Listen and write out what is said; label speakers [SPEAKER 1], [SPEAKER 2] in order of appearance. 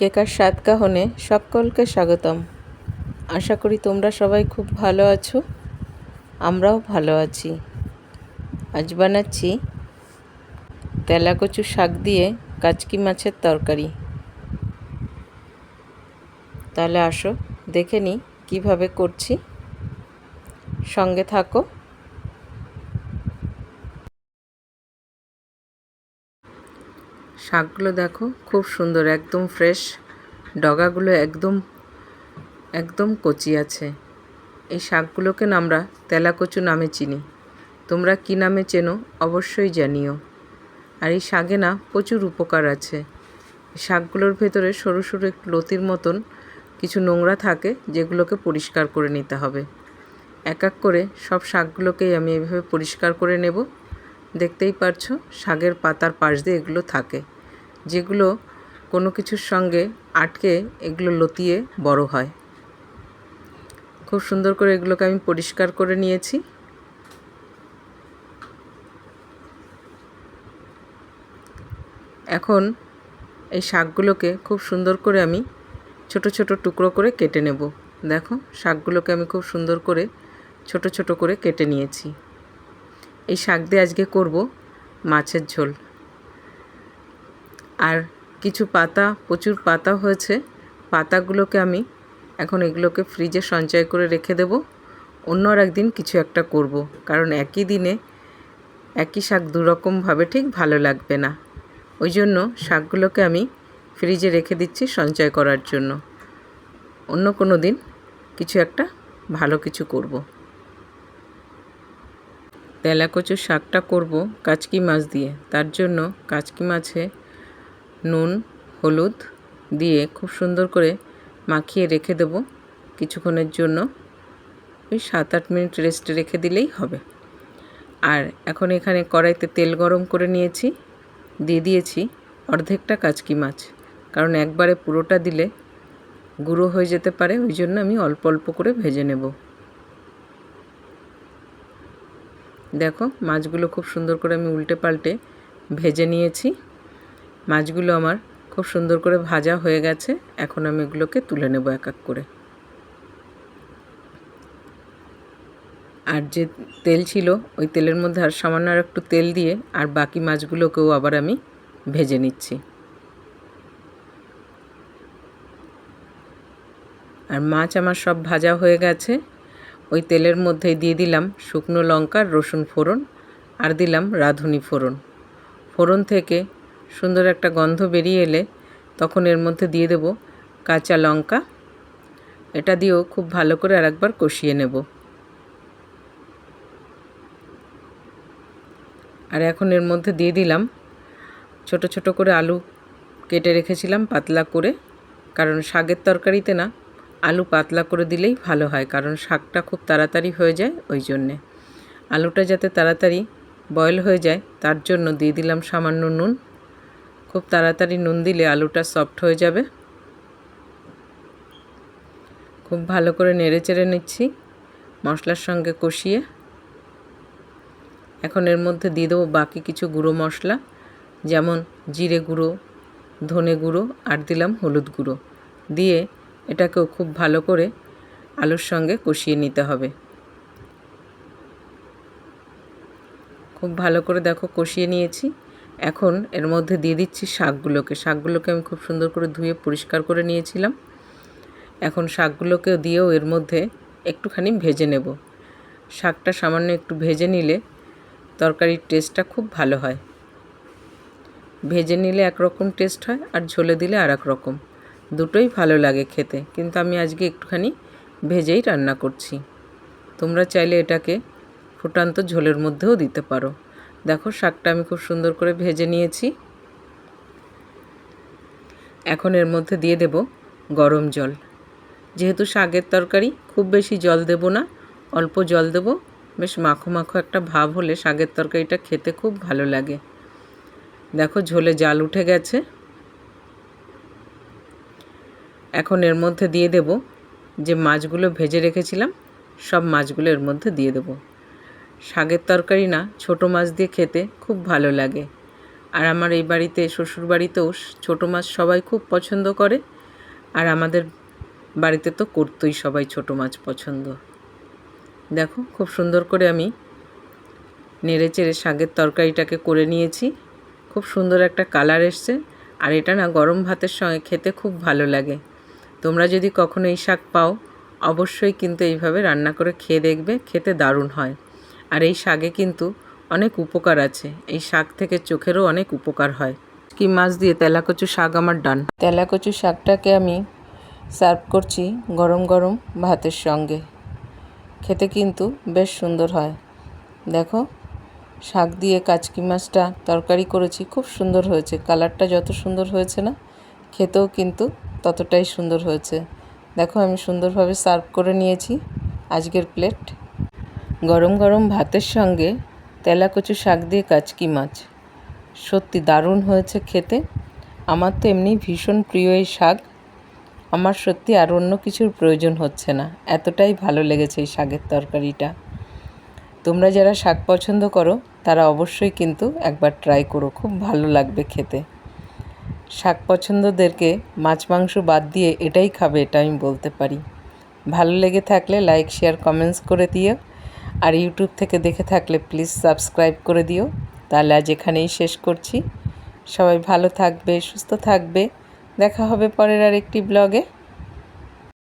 [SPEAKER 1] কেকার স্বাদ কাহনে সকলকে স্বাগতম। আশা করি তোমরা সবাই খুব ভালো আছো, আমরাও ভালো আছি। আজ বানাচ্ছি তেলাকচু শাক দিয়ে কাচকি মাছের তরকারি। তাহলে আসো, দেখে নিই কীভাবে করছি। সঙ্গে থাকো। শাকগুলো দেখো, খুব সুন্দর, একদম ফ্রেশ ডগাগুলো একদম একদম কচি আছে। এই শাকগুলোকে আমরা তেলাকচু নামে চিনি। তোমরা কী নামে চেনো অবশ্যই জানিও। আর এই শাকে না প্রচুর উপকার আছে। শাকগুলোর ভেতরে সরু সরু একটু লতির মতন কিছু নোংরা থাকে, যেগুলোকে পরিষ্কার করে নিতে হবে। এক এক করে সব শাকগুলোকেই আমি এভাবে পরিষ্কার করে নেব। দেখতেই পারছ, শাকের পাতার পাশ দিয়ে এগুলো থাকে। যেগুলো কোনো কিছুর সঙ্গে আটকে এগুলো লতিয়ে বড় হয়। খুব সুন্দর করে এগুলোকে আমি পরিষ্কার করে নিয়েছি। এখন এই শাকগুলোকে খুব সুন্দর করে আমি ছোট ছোট টুকরো করে কেটে নেব। দেখো, শাকগুলোকে আমি খুব সুন্দর করে ছোট ছোট করে কেটে নিয়েছি। এই শাক দিয়ে আজকে করব মাছের ঝোল। আর কিছু পাতা, প্রচুর পাতা হয়েছে। পাতাগুলোকে আমি এখন এগুলোকে ফ্রিজে সঞ্চয় করে রেখে দেব। অন্য আর একদিন কিছু একটা করব। কারণ একই দিনে একই শাক দুরকমভাবে ঠিক ভালো লাগবে না। ওই জন্য শাকগুলোকে আমি ফ্রিজে রেখে দিচ্ছি সঞ্চয় করার জন্য। অন্য কোনো দিন কিছু একটা ভালো কিছু করব। তেলাকচুর শাকটা করব কাচকি মাছ দিয়ে। তার জন্য কাচকি মাছে নুন, হলুদ দিয়ে খুব সুন্দর করে মাখিয়ে রেখে দেব কিছুক্ষণের জন্য। ওই সাত আট মিনিট রেস্টে রেখে দিলেই হবে। আর এখন এখানে কড়াইতে তেল গরম করে নিয়েছি। দিয়ে দিয়েছি অর্ধেকটা কাচকি মাছ। কারণ একবারে পুরোটা দিলে গুঁড়ো হয়ে যেতে পারে, ওই জন্য আমি অল্প অল্প করে ভেজে নেব। দেখো, মাছগুলো খুব সুন্দর করে আমি উল্টে পাল্টে ভেজে নিয়েছি। মাছগুলো আমার খুব সুন্দর করে ভাজা হয়ে গেছে। এখন আমি এগুলোকে তুলে নেব এক এক করে। আর যে তেল ছিল, ওই তেলের মধ্যে আর সামান্য আর একটু তেল দিয়ে আর বাকি মাছগুলোকেও আবার আমি ভেজে নিচ্ছি। আর মাছ আমার সব ভাজা হয়ে গেছে। ওই তেলের মধ্যে দিয়ে দিলাম শুকনো লঙ্কা, রসুন ফোড়ন, আর দিলাম রাঁধুনি ফোড়ন। ফোড়ন থেকে সুন্দর একটা গন্ধ বেরিয়ে এলে তখন এর মধ্যে দিয়ে দেব কাঁচা লঙ্কা। এটা দিয়েও খুব ভালো করে আরেকবার কষিয়ে নেব। আর এখন এর মধ্যে দিয়ে দিলাম ছোট ছোট করে আলু কেটে রেখেছিলাম পাতলা করে, কারণ শাকের তরকারিতে না আলু পাতলা করে দিলেই ভালো হয়, কারণ শাকটা খুব তাড়াতাড়ি হয়ে যায় ওই জন্যে। আলুটা যাতে তাড়াতাড়ি বয়েল হয়ে যায়, তার জন্য দিয়ে দিলাম সামান্য নুন। খুব তাড়াতাড়ি নুন দিলে আলুটা সফট হয়ে যাবে। খুব ভালো করে নেড়ে চেড়ে নিচ্ছি, মশলার সঙ্গে কষিয়ে। এখন এর মধ্যে দিয়ে দেবো বাকি কিছু গুঁড়ো মশলা, যেমন জিরে গুঁড়ো, ধনে গুঁড়ো আর দিলাম হলুদ গুঁড়ো। দিয়ে এটাকেও খুব ভালো করে আলুর সঙ্গে কষিয়ে নিতে হবে। খুব ভালো করে দেখো কষিয়ে নিয়েছি। এখন এর মধ্যে দিয়ে দিচ্ছি শাকগুলোকে। শাকগুলোকে আমি খুব সুন্দর করে ধুয়ে পরিষ্কার করে নিয়েছিলাম। এখন শাকগুলোকে দিয়েও এর মধ্যে একটুখানি ভেজে নেব। শাকটা সামান্য একটু ভেজে নিলে তরকারির টেস্টটা খুব ভালো হয়। ভেজে নিলে একরকম টেস্ট হয় আর ঝোলে দিলে আর এক রকম দুটোই ভালো লাগে খেতে, কিন্তু আমি আজকে একটুখানি ভেজেই রান্না করছি। তোমরা চাইলে এটাকে ফুটান্ত ঝোলের মধ্যেও দিতে পারো। দেখো, শাকটা আমি খুব সুন্দর করে ভেজে নিয়েছি। এখন এর মধ্যে দিয়ে দেব গরম জল। যেহেতু শাকের তরকারি, খুব বেশি জল দেব না, অল্প জল দেব। বেশ মাখো মাখো একটা ভাব হলে শাকের তরকারিটা খেতে খুব ভালো লাগে। দেখো, ঝোলে জাল উঠে গেছে। এখন এর মধ্যে দিয়ে দেব যে মাছগুলো ভেজে রেখেছিলাম, সব মাছগুলো এর মধ্যে দিয়ে দেবো। শাকের তরকারি না, ছোটো মাছ দিয়ে খেতে খুব ভালো লাগে। আর আমার এই বাড়িতে, শ্বশুর বাড়িতেও ছোটো মাছ সবাই খুব পছন্দ করে। আর আমাদের বাড়িতে তো করতোই সবাই ছোটো মাছ পছন্দ। দেখো, খুব সুন্দর করে আমি নেড়ে চেড়ে শাকের তরকারিটাকে করে নিয়েছি। খুব সুন্দর একটা কালার এসছে। আর এটা না গরম ভাতের সঙ্গে খেতে খুব ভালো লাগে। তোমরা যদি কখনো এই শাক পাও, অবশ্যই কিন্তু এইভাবে রান্না করে খেয়ে দেখবে, খেতে দারুণ হয়। আর এই শাকে কিন্তু অনেক উপকার আছে। এই শাক থেকে চোখেরও অনেক উপকার হয়। কি মাছ দিয়ে তেলাকচু শাক আমার ডান। তেলাকচু শাকটাকে আমি সার্ভ করছি গরম গরম ভাতের সঙ্গে। খেতে কিন্তু বেশ সুন্দর হয়। দেখো, শাক দিয়ে কাচকি মাছটা তরকারি করেছি, খুব সুন্দর হয়েছে। কালারটা যত সুন্দর হয়েছে না, খেতেও কিন্তু ততটাই সুন্দর হয়েছে। দেখো, আমি সুন্দরভাবে সার্ভ করে নিয়েছি। আজকের প্লেট গরম গরম ভাতের সঙ্গে তেলাকচু শাক দিয়ে কাচকি মাছ। সত্যি দারুণ হয়েছে খেতে। আমার তো এমনি ভীষণ প্রিয় এই শাক। আমার সত্যি আর অন্য কিছুর প্রয়োজন হচ্ছে না। এতটাই ভালো লেগেছে এই শাকের তরকারিটা। তোমরা যারা শাক পছন্দ করো, তারা অবশ্যই কিন্তু একবার ট্রাই করো। খুব ভালো লাগবে খেতে। শাক পছন্দদেরকে মাছ মাংস বাদ দিয়ে এটাই খাবে এটা আমি বলতে পারি। ভালো লেগে থাকলে লাইক শেয়ার কমেন্টস করে দিও। আর ইউটিউব থেকে দেখে থাকলে প্লিজ সাবস্ক্রাইব করে দিও। তাহলে আজ এখানেই শেষ করছি। সবাই ভালো থাকবে, সুস্থ থাকবে। দেখা হবে পরের আর একটি ব্লগে।